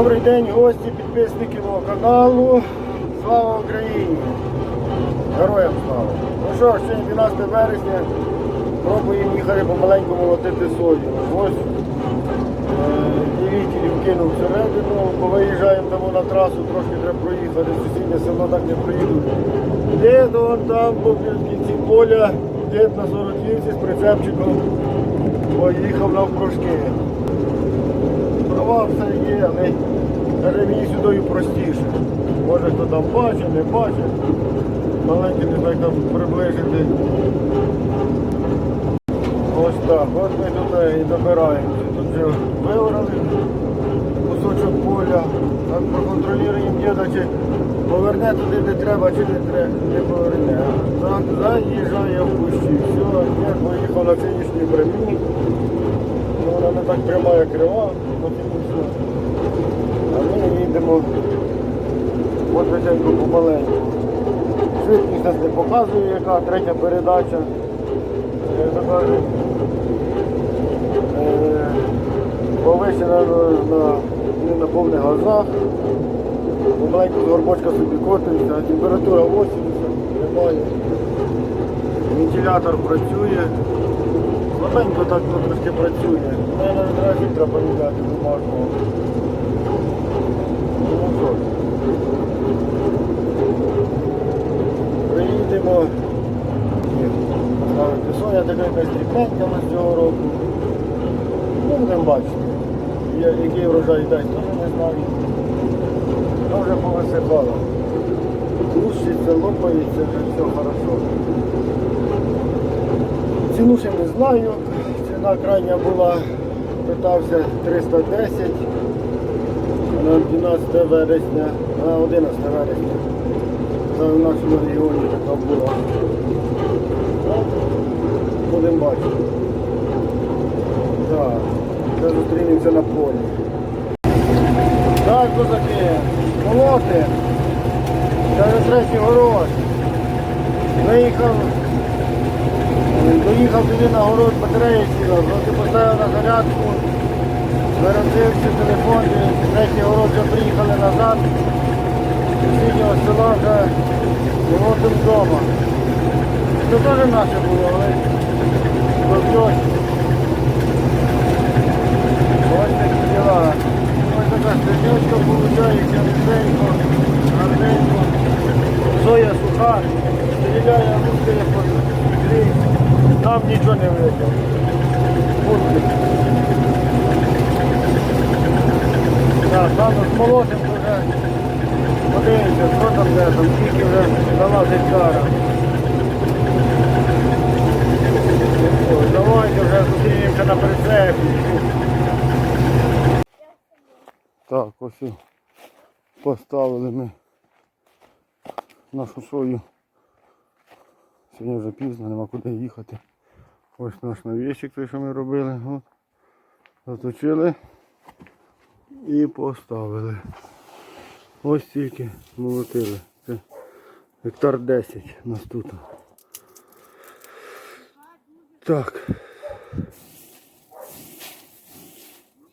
Добрий день, гості, підписники мого каналу. Слава Україні! Героям слава! Ну що ж, сьогодні 12 вересня. Пробуємо їхати помаленьку молотити сою. Ось е, дівітелів кинув всередину, бо виїжджаємо тому на трасу, трошки треба проїхати, сусіднє село так не проїдуть. Дід он там в кінці поля, дід на 40 з прицепчиком поїхав навпрошки. Все є, але мені сюди простіше. Може хто там бачить, не бачить. Маленький не так там приближити. Ось так, от ми тут е, і добираємося. Тут вже виорали кусочок поля. Так проконтролюємо діда, чи поверне туди, де треба, чи не треба, не поверне. Так, заїжджає в кущі. Все, я поїхав на фінішній прямій. Ну, вона не так пряма, як крива, на фінішну. А ми їдемо потихеньку помаленьку. Швидкість нас не показує, яка третя передача. Е, е, Повище на, не на повних газах. Помаленьку горбочка собі котується, температура 80, немає. Вентилятор працює. Слабенько так ну, трошки працює. Наверное, треба поміняти бумажного. Ну що. Ні, поставити соня така якась дрібненька у нас цього року. Ну, будемо бачити. Який врожай дасть, теж не знаю. Ну вже повисипало. Лущиться, лопається, вже все хорошо. Ціну ще не знаю. Ціна крайня була, питався 310 на 12 вересня, на 11 вересня. Це в нашому регіоні така була. Будемо бачити. Так, вже зустрінемося на полі. Так, козаки, молоти. Це вже третій город. Виїхав Доїхав туди на город, батарея сіла, трохи поставив на зарядку, зарядився телефон, третій город вже приїхали назад. Сусіднього села вже молотим вдома. Це теж наше було, але бабьось. Ось такі діла. Ось така стрільничка виходить, ріденько, гарненько. Соя суха, стріляє, рухає по дрі. Там нічого не видно. Так, там смолотим вже там скільки вже гектара. Ой, Давайте вже зустрінемося на прицепі. Так, ось і поставили ми нашу сою. Сьогодні вже пізно, нема куди їхати. Ось наш навіщик, той, що ми робили. От. Заточили і поставили. Ось тільки молотили. Це гектар 10 нас тут. Так.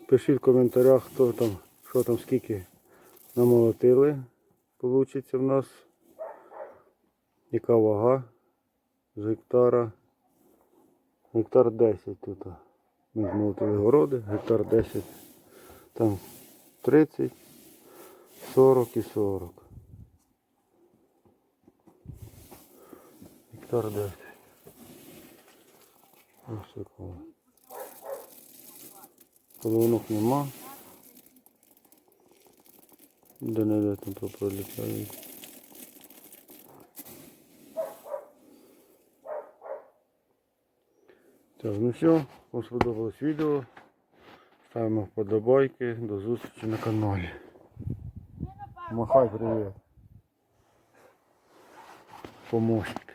Пишіть в коментарях, хто там, що там, скільки намолотили. Получиться в нас. Яка вага з гектара? Гектар 10 тут. Ми змолотили городи, гектар 10. Там 30, 40 і 40. Гектар 10. Ось такого. Половинок нема. Де не там пролітають. Так, ну все, вам сподобалось відео. Ставимо вподобайки. До зустрічі на каналі. Махай привіт. Помощник.